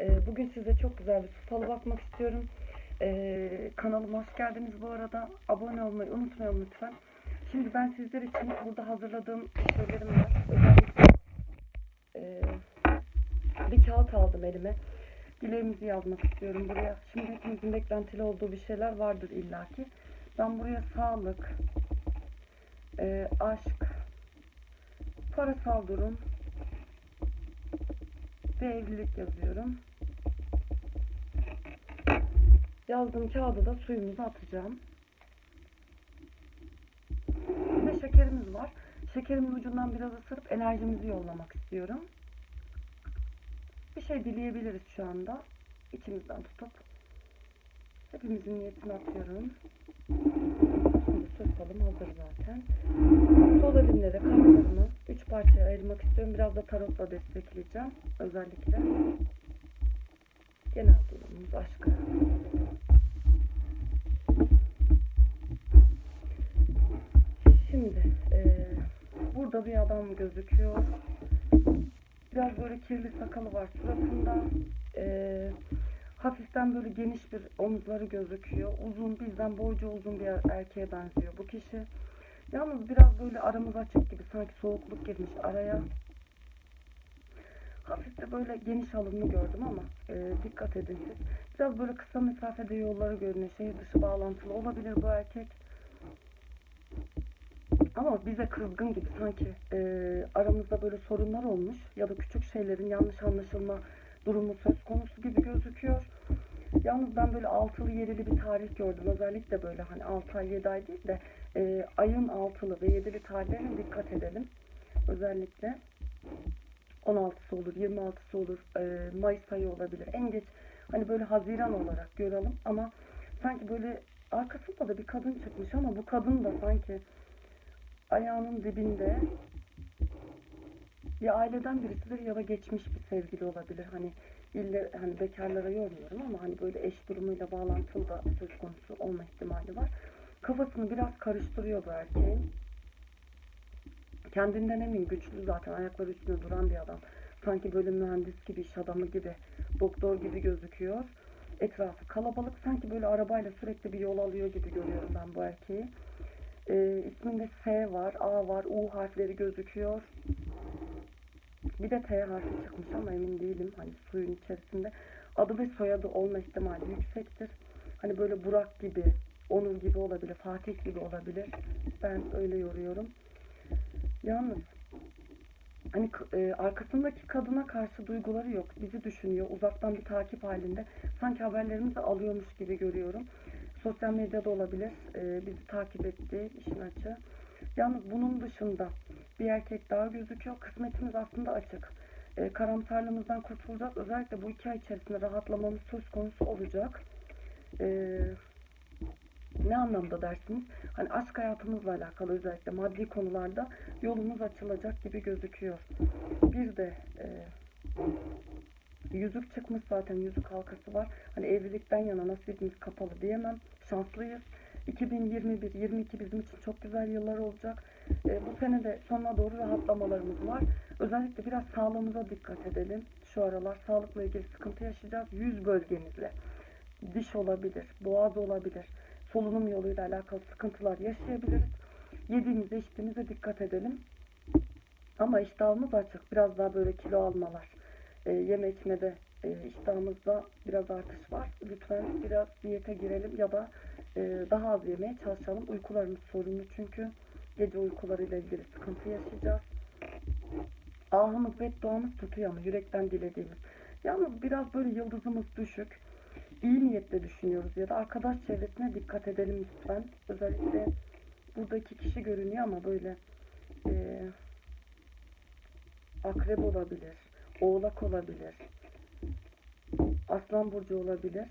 Ee, bugün size çok güzel bir su falı bakmak istiyorum. Ee, kanalıma hoş geldiniz bu arada. Abone olmayı unutmayın lütfen. Şimdi ben sizler için burada hazırladığım şeylerim var. Özellikle ee, bir kağıt aldım elime. Dileğimizi yazmak istiyorum buraya. Şimdi hepimizin beklentili olduğu bir şeyler vardır illaki. Ben buraya sağlık, ee, aşk, parasal durum, ve evlilik yazıyorum. Yazdığım kağıda da suyumuzu atacağım. Ve şekerimiz var. Şekerimin ucundan biraz ısırıp enerjimizi yollamak istiyorum. Bir şey dileyebiliriz şu anda. İçimizden tutup. Hepimizin niyetini atıyorum. Falım hazır zaten. Sol elimde de kartlarımı 3 parçaya ayırmak istiyorum. Biraz da tarotla destekleyeceğim. Özellikle. Genel durumumuz aşkı. Şimdi eee, burada bir adam gözüküyor. Biraz böyle kirli sakalı var suratında. Eee hafiften böyle geniş bir omuzları gözüküyor. Uzun bizden boyca uzun bir er- erkeğe benziyor bu kişi. Yalnız biraz böyle aramız açık gibi sanki soğukluk girmiş araya. Hafif de böyle geniş alımlı gördüm ama e, dikkat edin siz. Biraz böyle kısa mesafede yolları görünüyor. Şehir dışı bağlantılı olabilir bu erkek. Ama bize kızgın gibi sanki e, aramızda böyle sorunlar olmuş ya da küçük şeylerin yanlış anlaşılma durumu söz konusu gibi gözüküyor. Yalnız ben böyle altılı yedili bir tarih gördüm. Özellikle böyle hani 6 ay 7 ay değil de e, ayın altılı ve yedili tarihlerine dikkat edelim. Özellikle 16'sı olur, 26'sı olur, e, Mayıs ayı olabilir. En geç hani böyle Haziran olarak görelim ama sanki böyle arkasında da bir kadın çıkmış ama bu kadın da sanki ayağının dibinde ya aileden birisidir ya da geçmiş bir sevgili olabilir. Hani ille hani bekarlara yormuyorum ama hani böyle eş durumuyla bağlantılı da söz konusu olma ihtimali var. Kafasını biraz karıştırıyor bu erkeğin. Kendinden emin, güçlü zaten ayakları üstünde duran bir adam. Sanki böyle mühendis gibi, iş adamı gibi, doktor gibi gözüküyor. Etrafı kalabalık. Sanki böyle arabayla sürekli bir yol alıyor gibi görüyorum ben bu erkeği. Ee, isminde S var, A var, U harfleri gözüküyor. Bir de T harfi çıkmış ama emin değilim. Hani suyun içerisinde. Adı ve soyadı olma ihtimali yüksektir. Hani böyle Burak gibi, Onur gibi olabilir, Fatih gibi olabilir. Ben öyle yoruyorum. Yalnız hani e, arkasındaki kadına karşı duyguları yok. Bizi düşünüyor. Uzaktan bir takip halinde. Sanki haberlerimizi alıyormuş gibi görüyorum. Sosyal medyada olabilir. e, bizi takip ettiği işin açığı. Yalnız bunun dışında bir erkek daha gözüküyor. Kısmetimiz aslında açık. E, karamsarlığımızdan kurtulacağız. Özellikle bu iki ay içerisinde rahatlamamız söz konusu olacak. E, ne anlamda dersiniz? Hani aşk hayatımızla alakalı özellikle maddi konularda yolumuz açılacak gibi gözüküyor. Bir de e, yüzük çıkmış zaten yüzük halkası var. Hani evlilikten yana nasibimiz kapalı diyemem. Şanslıyız. 2021-22 bizim için çok güzel yıllar olacak. E, bu sene de sonuna doğru rahatlamalarımız var. Özellikle biraz sağlığımıza dikkat edelim. Şu aralar sağlıkla ilgili sıkıntı yaşayacağız. Yüz bölgemizle. Diş olabilir, boğaz olabilir, solunum yoluyla alakalı sıkıntılar yaşayabiliriz. Yediğimize içtiğimize dikkat edelim. Ama iştahımız açık. Biraz daha böyle kilo almalar. E, yeme içmede e, iştahımızda biraz artış var. Lütfen biraz diyete girelim ya da e, daha az yemeye çalışalım. Uykularımız sorunlu çünkü gece uykularıyla ilgili sıkıntı yaşayacağız. Ahımız bedduamız tutuyor ama yürekten dilediğimiz. Yalnız biraz böyle yıldızımız düşük. İyi niyetle düşünüyoruz ya da arkadaş çevresine dikkat edelim lütfen. Özellikle buradaki kişi görünüyor ama böyle e, akrep olabilir, oğlak olabilir, aslan burcu olabilir.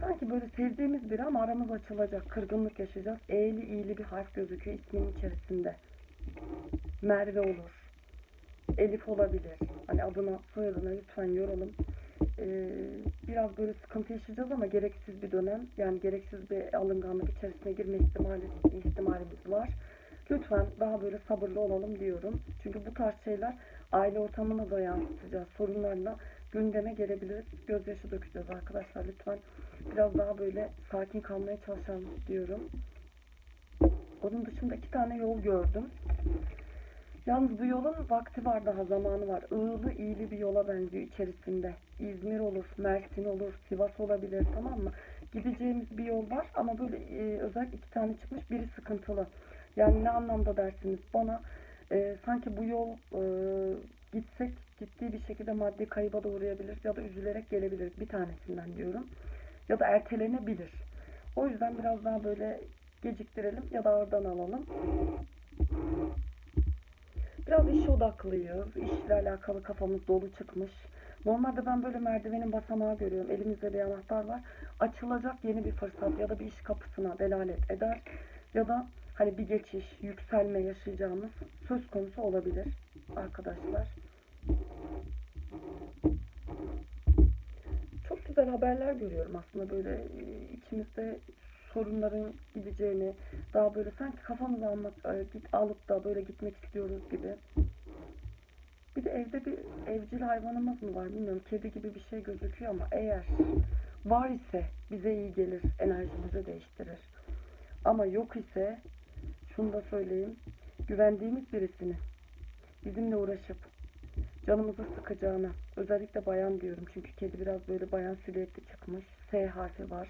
Sanki böyle sevdiğimiz biri ama aramız açılacak, kırgınlık yaşayacağız. E'li i'li bir harf gözüküyor ismin içerisinde. Merve olur. Elif olabilir. Hani adına, soyadına lütfen yoralım. Ee, biraz böyle sıkıntı yaşayacağız ama gereksiz bir dönem. Yani gereksiz bir alınganlık içerisine girme ihtimali, ihtimalimiz var. Lütfen daha böyle sabırlı olalım diyorum. Çünkü bu tarz şeyler aile ortamına da yansıtacağız. Sorunlarla gündeme gelebiliriz. Gözyaşı dökeceğiz arkadaşlar lütfen. Biraz daha böyle sakin kalmaya çalışalım diyorum. Onun dışında iki tane yol gördüm. Yalnız bu yolun vakti var daha zamanı var. Iğlı iyili bir yola benziyor içerisinde. İzmir olur, Mersin olur, Sivas olabilir tamam mı? Gideceğimiz bir yol var ama böyle e, özellikle iki tane çıkmış biri sıkıntılı. Yani ne anlamda dersiniz bana e, sanki bu yol e, gitsek ciddi bir şekilde maddi kayıba da uğrayabilir ya da üzülerek gelebilir bir tanesinden diyorum. Ya da ertelenebilir. O yüzden biraz daha böyle geciktirelim ya da ağırdan alalım. Biraz iş odaklıyız. İşle alakalı kafamız dolu çıkmış. Normalde ben böyle merdivenin basamağı görüyorum. Elimizde bir anahtar var. Açılacak yeni bir fırsat ya da bir iş kapısına delalet eder. Ya da hani bir geçiş, yükselme yaşayacağımız söz konusu olabilir arkadaşlar. Haberler görüyorum aslında böyle e, içimizde sorunların gideceğini, daha böyle sanki kafamızı almak, e, alıp da böyle gitmek istiyoruz gibi. Bir de evde bir evcil hayvanımız mı var bilmiyorum. Kedi gibi bir şey gözüküyor ama eğer var ise bize iyi gelir, enerjimizi değiştirir. Ama yok ise şunu da söyleyeyim. Güvendiğimiz birisini bizimle uğraşıp canımızı sıkacağına özellikle bayan diyorum çünkü kedi biraz böyle bayan silüetli çıkmış. S harfi var.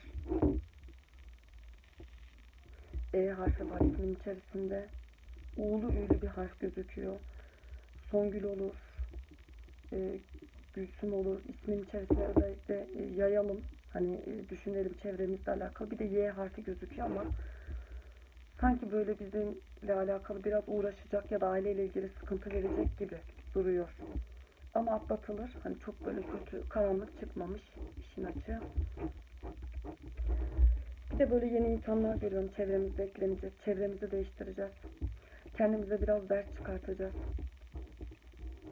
E harfi var ismin içerisinde. U'lu ü'lü bir harf gözüküyor. Songül olur. E, Gülsüm olur. İsmin içerisinde özellikle e, yayalım. Hani e, düşünelim çevremizle alakalı. Bir de Y harfi gözüküyor ama sanki böyle bizimle alakalı biraz uğraşacak ya da aileyle ilgili sıkıntı verecek gibi duruyor. Ama atlatılır. Hani çok böyle kötü, karanlık çıkmamış işin açığı. Bir de böyle yeni insanlar görüyorum çevremizde eklenecek. Çevremizi değiştireceğiz. Kendimize biraz ders çıkartacağız.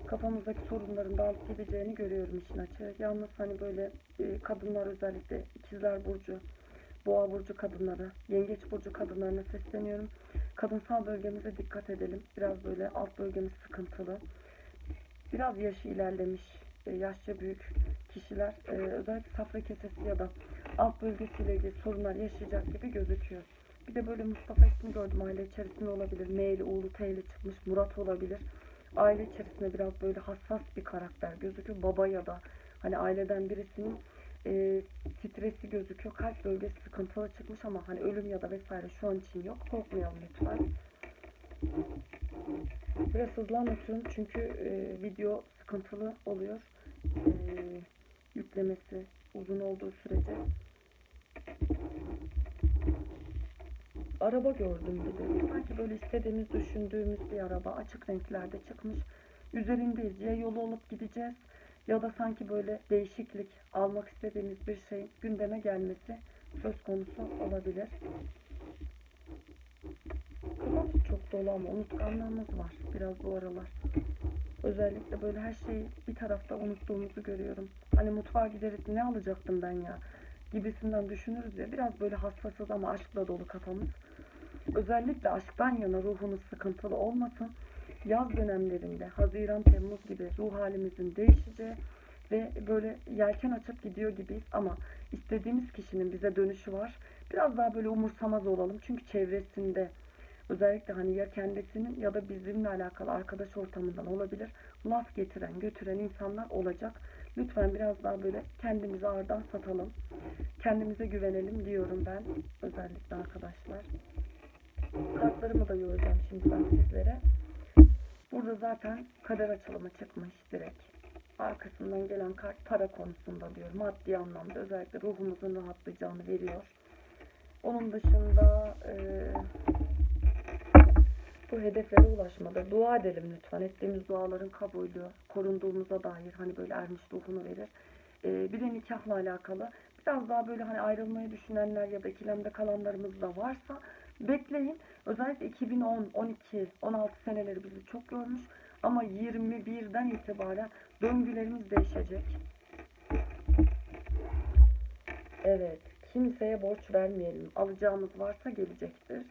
Kafamızdaki sorunların dağılıp gideceğini görüyorum işin açığı. Yalnız hani böyle e, kadınlar özellikle ikizler burcu, boğa burcu kadınları, yengeç burcu kadınlarına sesleniyorum. Kadınsal bölgemize dikkat edelim. Biraz böyle alt bölgemiz sıkıntılı. Biraz yaşı ilerlemiş, e, yaşça büyük kişiler e, özellikle safra kesesi ya da alt bölgesiyle ilgili sorunlar yaşayacak gibi gözüküyor. Bir de böyle Mustafa ismi gördüm aile içerisinde olabilir. M'li, U'lu, T'li çıkmış. Murat olabilir. Aile içerisinde biraz böyle hassas bir karakter gözüküyor. Baba ya da hani aileden birisinin e, stresi gözüküyor. Kalp bölgesi sıkıntılı çıkmış ama hani ölüm ya da vesaire şu an için yok. Korkmayalım lütfen. Biraz hızlı anlatıyorum çünkü e, video sıkıntılı oluyor. E, yüklemesi uzun olduğu sürece. Araba gördüm bir de. Sanki böyle istediğimiz, düşündüğümüz bir araba. Açık renklerde çıkmış. Üzerindeyiz. Ya yolu olup gideceğiz ya da sanki böyle değişiklik almak istediğimiz bir şey gündeme gelmesi söz konusu olabilir. Çok dolu ama unutkanlığımız var biraz bu aralar. Özellikle böyle her şeyi bir tarafta unuttuğumuzu görüyorum. Hani mutfağa gideriz ne alacaktım ben ya gibisinden düşünürüz ya. Biraz böyle hassasız ama aşkla dolu kafamız. Özellikle aşktan yana ruhumuz sıkıntılı olmasın. Yaz dönemlerinde Haziran, Temmuz gibi ruh halimizin değişeceği ve böyle yelken açıp gidiyor gibiyiz ama istediğimiz kişinin bize dönüşü var. Biraz daha böyle umursamaz olalım çünkü çevresinde özellikle hani ya kendisinin ya da bizimle alakalı arkadaş ortamından olabilir. Laf getiren, götüren insanlar olacak. Lütfen biraz daha böyle kendimizi ağırdan satalım. Kendimize güvenelim diyorum ben özellikle arkadaşlar. Kartlarımı da yoracağım şimdi ben sizlere. Burada zaten kader açılımı çıkmış direkt. Arkasından gelen kart para konusunda diyor. Maddi anlamda özellikle ruhumuzun rahatlayacağını veriyor. Onun dışında eee bu hedeflere ulaşmada dua edelim lütfen. Ettiğimiz duaların kabulü, korunduğumuza dair hani böyle ermiş ruhunu verir. Ee, bir de nikahla alakalı biraz daha böyle hani ayrılmayı düşünenler ya da ikilemde kalanlarımız da varsa bekleyin. Özellikle 2010, 12, 16 seneleri bizi çok görmüş. Ama 21'den itibaren döngülerimiz değişecek. Evet, kimseye borç vermeyelim. Alacağımız varsa gelecektir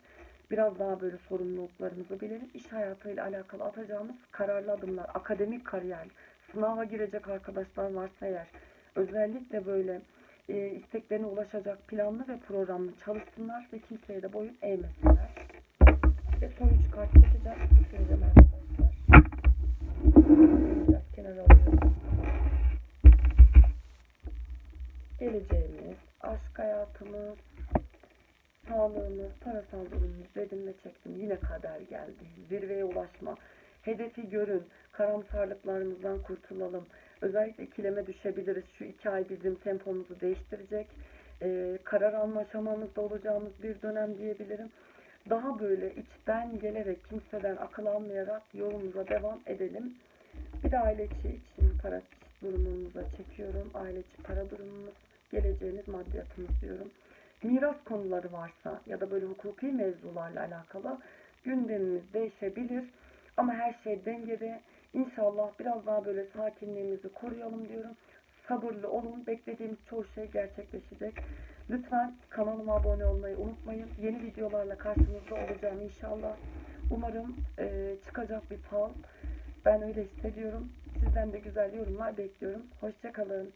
biraz daha böyle sorumluluklarımızı bilelim. İş hayatıyla alakalı atacağımız kararlı adımlar, akademik kariyer, sınava girecek arkadaşlar varsa eğer özellikle böyle e, isteklerine ulaşacak planlı ve programlı çalışsınlar ve kimseye de boyun eğmesinler. Ve son üç kart çekeceğim. Bitireceğim arkadaşlar. Biraz kenara alıyorum. Geleceğimiz, aşk hayatımız, sağlığımız, parasal durumumuz dedim ve çektim. Yine kader geldi. Zirveye ulaşma. Hedefi görün. Karamsarlıklarımızdan kurtulalım. Özellikle ikileme düşebiliriz. Şu iki ay bizim tempomuzu değiştirecek. Ee, karar alma aşamamızda olacağımız bir dönem diyebilirim. Daha böyle içten gelerek, kimseden akıl almayarak yolumuza devam edelim. Bir de aile içi için para durumumuza çekiyorum. Aile içi para durumumuz, geleceğimiz maddiyatımız diyorum. Miras konuları varsa ya da böyle hukuki mevzularla alakalı gündemimiz değişebilir. Ama her şey dengede. İnşallah biraz daha böyle sakinliğimizi koruyalım diyorum. Sabırlı olun. Beklediğimiz çoğu şey gerçekleşecek. Lütfen kanalıma abone olmayı unutmayın. Yeni videolarla karşınızda olacağım inşallah. Umarım eee, çıkacak bir fal. Ben öyle hissediyorum. Sizden de güzel yorumlar bekliyorum. Hoşçakalın.